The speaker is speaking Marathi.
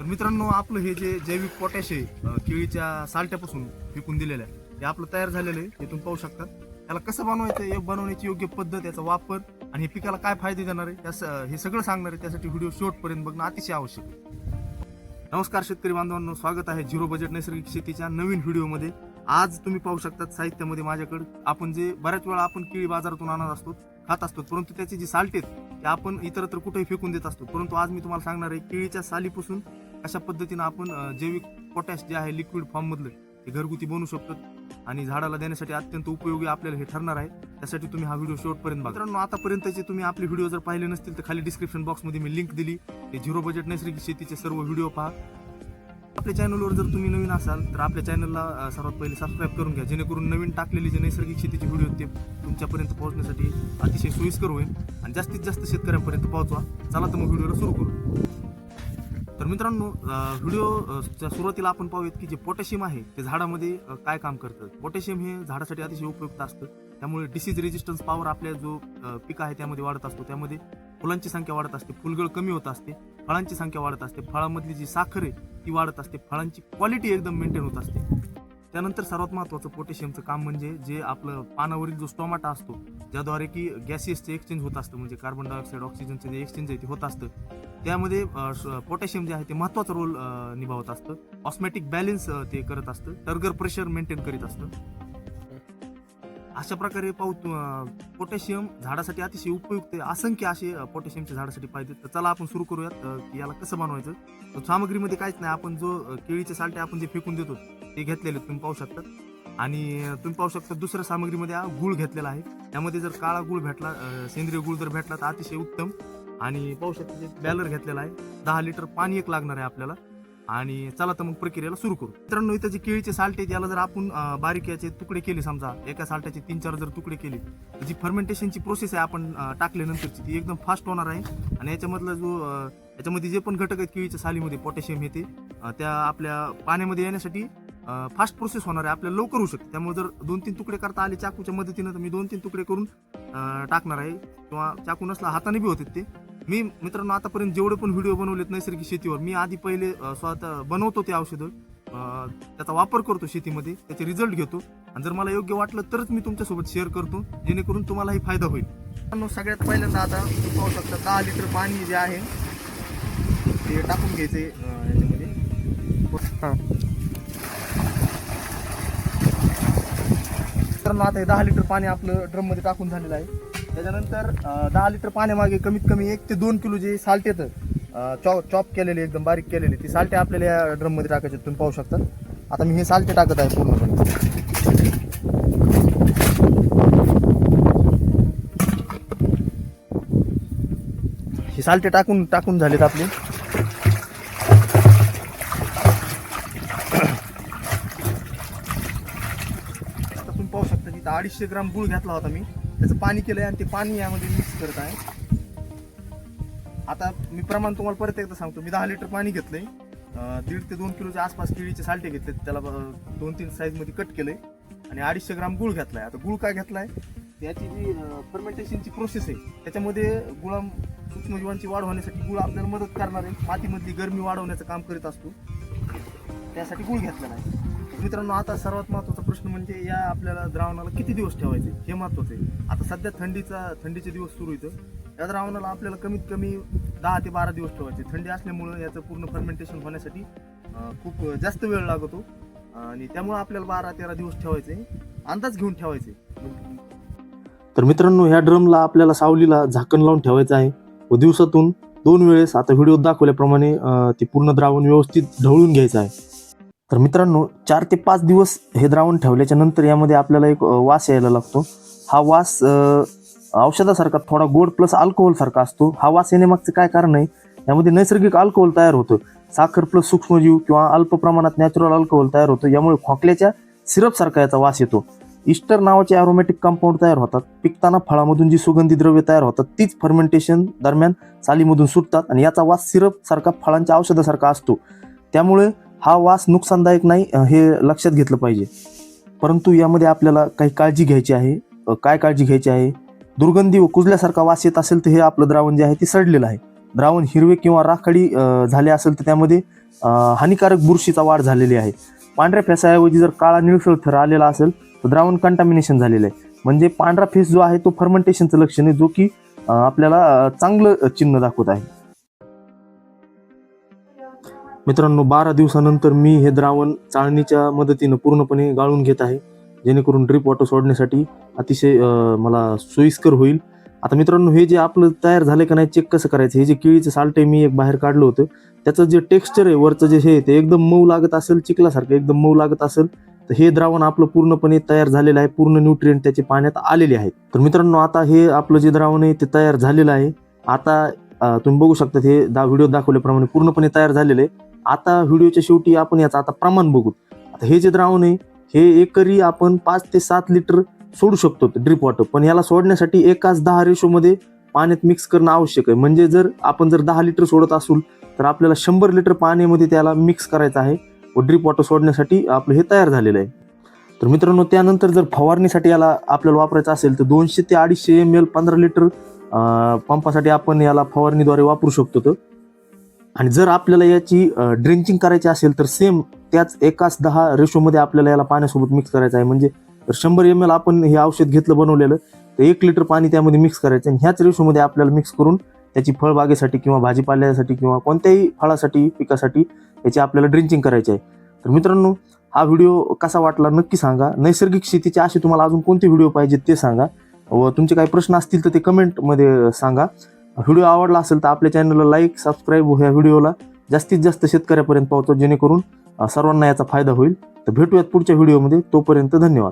तर मित्रांनो आपलं हे जे जैविक पोटॅश आहे केळीच्या सालट्यापासून विकून दिलेलं आहे हे आपलं तयार झालेलं आहे हे तुम्ही पाहू शकता. त्याला कसं बनवायचं हे बनवण्याची योग्य पद्धत याचा वापर आणि हे पिकाला काय फायदे देणार आहे हे सगळं सांगणार आहे त्यासाठी व्हिडिओ शेवटपर्यंत बघणं अतिशय आवश्यक आहे. नमस्कार शेतकरी बांधवांनो स्वागत आहे झिरो बजेट नैसर्गिक शेतीच्या नवीन व्हिडिओमध्ये. आज तुम्ही पाहू शकतात साहित्यामध्ये माझ्याकडे आपण जे बऱ्याच वेळा आपण केळी बाजारातून आणत असतो खात असतो परंतु त्याचे जे साल्ट आहेत ते आपण इतरत्र कुठेही फेकून देत असतो. परंतु आज मी तुम्हाला सांगणार आहे केळीच्या सालीपासून अशा पद्धतीनं आपण जैविक पोटॅश जे आहे लिक्विड फॉर्ममधलं ते घरगुती बनवू शकतो. आणि झाडाला देण्यासाठी अत्यंत उपयोगी आपल्याला हे ठरणार आहे. त्यासाठी तुम्ही हा व्हिडिओ शेवटपर्यंत बघा. मित्रांनो आतापर्यंतचे तुम्ही आपले व्हिडिओ जर पाहिले नसतील तर खाली डिस्क्रिप्शन बॉक्समध्ये मी लिंक दिली. ते झिरो बजेट नैसर्गिक शेतीचे सर्व व्हिडिओ पहा. आपल्या चॅनलवर जर तुम्ही नवीन असाल तर आपल्या चॅनलला सर्वात पहिले सबस्क्राईब करून घ्या. जेणेकरून नवीन टाकलेले जे नैसर्गिक शेतीचे व्हिडिओ ते तुमच्यापर्यंत पोहोचण्यासाठी अतिशय सोयीस्कर होईल. आणि जास्तीत जास्त शेतकऱ्यांपर्यंत पोहोचवा. चला तर मग व्हिडिओला सुरू करू. मित्रांनो व्हिडिओच्या व्हिडिओ सुरुवातीला आपण पाहूयात की जे पोटॅशियम आहे ते झाडामध्ये काय काम करतं? पोटॅशियम हे झाडासाठी अतिशय उपयुक्त असतं. त्यामुळे डिसीज रेजिस्टन्स पॉवर आपल्या जो पीक आहे त्यामध्ये वाढत असतो. त्यामध्ये फुलांची संख्या वाढत असते फुलगळ कमी होत असते फळांची संख्या वाढत असते फळामधली जी साखर आहे ती वाढत असते फळांची क्वालिटी एकदम मेंटेन होत असते. त्यानंतर सर्वात महत्त्वाचं पोटॅशियमचं काम म्हणजे जे आपलं पानावरील जो स्टोमाटा असतो ज्याद्वारे की गॅसेसचे एक्सचेंज होत असतं म्हणजे कार्बन डायऑक्साईड ऑक्सिजनचे जे एक्सचेंज आहे ते होत असतं. त्यामध्ये पोटॅशियम जे आहे ते महत्त्वाचा रोल निभावत असतं. ऑस्मॅटिक बॅलेन्स ते करत असतं. टर्गर प्रेशर मेंटेन करीत असतं. अशा प्रकारे पाहू पोटॅशियम झाडासाठी अतिशय उपयुक्त आहे असंख्य असे पोटॅशियमच्या झाडासाठी पाहिजे तर चला आपण सुरू करूयात. की याला कसं बनवायचं? तर सामग्रीमध्ये काहीच नाही. आपण जो केळीचे सालटे आपण जे फेकून देतो ते घेतलेले तुम्ही पाहू शकता. आणि तुम्ही पाहू शकता दुसऱ्या सामग्रीमध्ये हा गुळ घेतलेला आहे. त्यामध्ये जर काळा गुळ भेटला सेंद्रिय गुळ जर भेटला तर अतिशय उत्तम. आणि पाहू शकता जे बॅलर घेतलेला आहे दहा लिटर पाणी एक लागणार आहे आपल्याला. आणि चला तर मग प्रक्रियेला सुरू करू. मित्रांनो इथं जे केळीचे साल्टे याला जर आपण अं, बारीक याचे तुकडे केले समजा एका साल्टाचे तीन चार जर तुकडे केले जी फर्मेंटेशनची प्रोसेस आहे आपण टाकल्यानंतरची ती एकदम फास्ट होणार आहे. आणि याच्यामधला जो याच्यामध्ये जे पण घटक आहेत केळीच्या सालीमध्ये पोटॅशियम हे ते त्या आपल्या पाण्यामध्ये येण्यासाठी फास्ट प्रोसेस होणार आहे. आपल्याला लवकर होऊ शकते. त्यामुळे जर दोन तीन तुकडे करता आले चाकूच्या मदतीनं तर मी दोन तीन तुकडे करून टाकणार आहे. किंवा चाकू नसला हाताने बी होते ते. मी मित्रांनो आतापर्यंत जेवढे पण व्हिडिओ बनवलेत नैसर्गिक शेतीवर मी आधी पहिले स्वतः बनवतो ते औषधं. त्याचा वापर करतो शेतीमध्ये त्याचे रिझल्ट घेतो. आणि जर मला योग्य वाटलं तरच मी तुमच्यासोबत शेअर करतो जेणेकरून तुम्हालाही फायदा होईल. मित्रांनो, सगळ्यात पहिल्यांदा आता तुम्ही पाहू शकता दहा लिटर पाणी जे आहे ते टाकून घ्यायचे याच्यामध्ये. मित्रांनो आता हे दहा लिटर पाणी आपलं ड्रममध्ये टाकून झालेलं आहे. त्याच्यानंतर दहा लिटर पाण्यामागे कमीत कमी एक ते दोन किलो जे साल्ट येतं चॉप चॉप केलेले एकदम बारीक केलेले ती साल्टे आपल्याला या ड्रममध्ये टाकायचे तुम्ही पाहू शकता. आता मी हे साल्टे टाकत आहे पूर्णपणे. हे साल्टे टाकून टाकून झालेत आपले. आता तुम्ही पाहू शकता तिथं अडीचशे ग्राम गुळ घातला होता मी. त्याचं पाणी केलंय आणि ते पाणी यामध्ये मिक्स करत आहे. आता मी प्रमाण तुम्हाला परत एकदा सांगतो. मी दहा लिटर पाणी घेतलंय. आहे दीड ते दोन किलोच्या आसपास केळीचे साल्टे घेतले त्याला दोन तीन साईजमध्ये कट केलंय. आणि अडीचशे ग्राम गुळ घेतलाय. आता गुळ काय घेतलाय? त्याची जी फर्मेंटेशनची प्रोसेस आहे त्याच्यामध्ये गुळा सूक्ष्मजीवांची वाढ होण्यासाठी गुळ आपल्याला मदत करणार आहे. मातीमधली गरमी वाढवण्याचं काम करीत असतो. त्यासाठी गुळ घेतलेला आहे. मित्रांनो आता सर्वात महत्त्वाचा प्रश्न म्हणजे या आपल्याला द्रावणाला किती दिवस ठेवायचे? हे महत्वाचं आहे. आता सध्या थंडीचा थंडीचे दिवस सुरू येतं या द्रावणाला आपल्याला कमीत कमी दहा ते बारा दिवस ठेवायचे. थंडी असल्यामुळं याचं पूर्ण फर्मेंटेशन होण्यासाठी खूप जास्त वेळ लागतो. आणि त्यामुळं आपल्याला बारा तेरा दिवस ठेवायचे. अंदाज घेऊन ठेवायचे. तर मित्रांनो ह्या ड्रमला आपल्याला सावलीला झाकण लावून ठेवायचं आहे. व दिवसातून दोन वेळेस आता व्हिडिओ दाखवल्याप्रमाणे ते पूर्ण द्रावण व्यवस्थित ढवळून घ्यायचं आहे. तर मित्रांनो चार ते पाच दिवस हे द्रावण ठेवल्याच्या नंतर यामध्ये आपल्याला एक वास यायला लागतो. हा वास औषधासारखा थोडा गोड प्लस अल्कोहोल सारखा असतो. हा वास येण्यामागचं काय कारण आहे? यामध्ये नैसर्गिक अल्कोहोल तयार होतं. साखर प्लस सूक्ष्मजीव किंवा अल्प प्रमाणात नॅचरल अल्कोहोल तयार होतं. यामुळे खोकल्याच्या सिरपसारखा याचा वास येतो. इस्टर नावाचे ॲरोमॅटिक कंपाऊंड तयार होतात. पिकताना फळामधून जी सुगंधी द्रव्य तयार होतात तीच फर्मेंटेशन दरम्यान सालीमधून सुटतात आणि याचा वास सिरप सारखा फळांच्या औषधासारखा असतो. त्यामुळे हा वास नुकसानदायक नाही हे लक्षात घेतलं पाहिजे. परंतु यामध्ये आपल्याला काही काळजी घ्यायची आहे काय काळजी घ्यायची आहे? दुर्गंधी व कुजल्यासारखा वास येत असेल तर हे आपलं द्रावण जे आहे ते सडलेलं आहे. द्रावण हिरवे किंवा राखाडी झाले असेल तर त्यामध्ये हानिकारक बुरशीचा वाढ झालेली आहे. पांढऱ्या फेसाऐवजी जर काळा निळसळ थर आलेला असेल तर द्रावण कंटामिनेशन झालेलं आहे. म्हणजे पांढरा फेस जो आहे तो फर्मेंटेशनचं लक्षण आहे जो की आपल्याला चांगलं चिन्ह दाखवत आहे. मित्रांनो बारा दिवसानंतर मी हे द्रावण चाळणीच्या मदतीनं पूर्णपणे गाळून घेत आहे. जेणेकरून ड्रिप वॉटर सोडण्यासाठी अतिशय मला सोयीस्कर होईल. आता मित्रांनो हे जे आपलं तयार झालं का नाही चेक कसं करायचं? हे जे केळीचं साल्टे आहे मी एक बाहेर काढलं होतं. त्याचं जे टेक्स्चर आहे वरचं जे हे ते एकदम मऊ लागत असेल चिखलासारखं एकदम मऊ लागत असेल तर हे द्रावण आपलं पूर्णपणे तयार झालेलं आहे. पूर्ण न्यूट्रिएंट त्याचे पाण्यात आलेले आहेत. तर मित्रांनो आता हे आपलं जे द्रावण आहे ते तयार झालेलं आहे. आता तुम्ही बघू शकता हे दा व्हिडिओ दाखवल्याप्रमाणे पूर्णपणे तयार झालेलं आहे. आता व्हिडिओच्या शेवटी आपण याचं आता प्रमाण बघू. आता हे जे द्रावण आहे हे एकरी आपण पाच ते सात लिटर सोडू शकतो ड्रिप वॉटर पण याला सोडण्यासाठी एकाच दहा रेशोमध्ये पाण्यात मिक्स करणं आवश्यक आहे. म्हणजे जर आपण जर दहा लिटर सोडत असू तर आपल्याला शंभर लिटर पाण्यामध्ये त्याला मिक्स करायचं आहे व ड्रिप वॉटर सोडण्यासाठी आपलं हे तयार झालेलं आहे. तर मित्रांनो त्यानंतर जर फवारणीसाठी याला आपल्याला वापरायचं असेल तर दोनशे ते अडीचशे एम एल पंधरा लिटर पंपासाठी आपण याला फवारणीद्वारे वापरू शकतो. तर आणि जर आपल्याला याची ड्रिंचिंग करायची असेल तर सेम त्याच एकाच दहा रेशोमध्ये आपल्याला याला पाण्यासोबत मिक्स करायचं आहे. म्हणजे शंभर एम एल आपण हे औषध घेतलं बनवलेलं तर एक लिटर पाणी त्यामध्ये मिक्स करायचं आणि ह्याच रेशोमध्ये आपल्याला मिक्स करून त्याची फळबागेसाठी किंवा भाजीपाल्यासाठी किंवा कोणत्याही फळासाठी पिकासाठी याची आपल्याला ड्रिंचिंग करायची आहे. तर मित्रांनो हा व्हिडिओ कसा वाटला नक्की सांगा. नैसर्गिक शेतीचे असे तुम्हाला अजून कोणते व्हिडिओ पाहिजेत ते सांगा. व तुमचे काही प्रश्न असतील तर ते कमेंटमध्ये सांगा. व्हिडिओ आवडला असेल तर आपल्या चॅनलला लाईक सबस्क्राईब ह्या व्हिडिओला. जास्तीत जास्त शेतकऱ्यापर्यंत पोहोचव जेणेकरून सर्वांना याचा फायदा होईल. तर भेटूयात पुढच्या व्हिडिओमध्ये. तोपर्यंत धन्यवाद.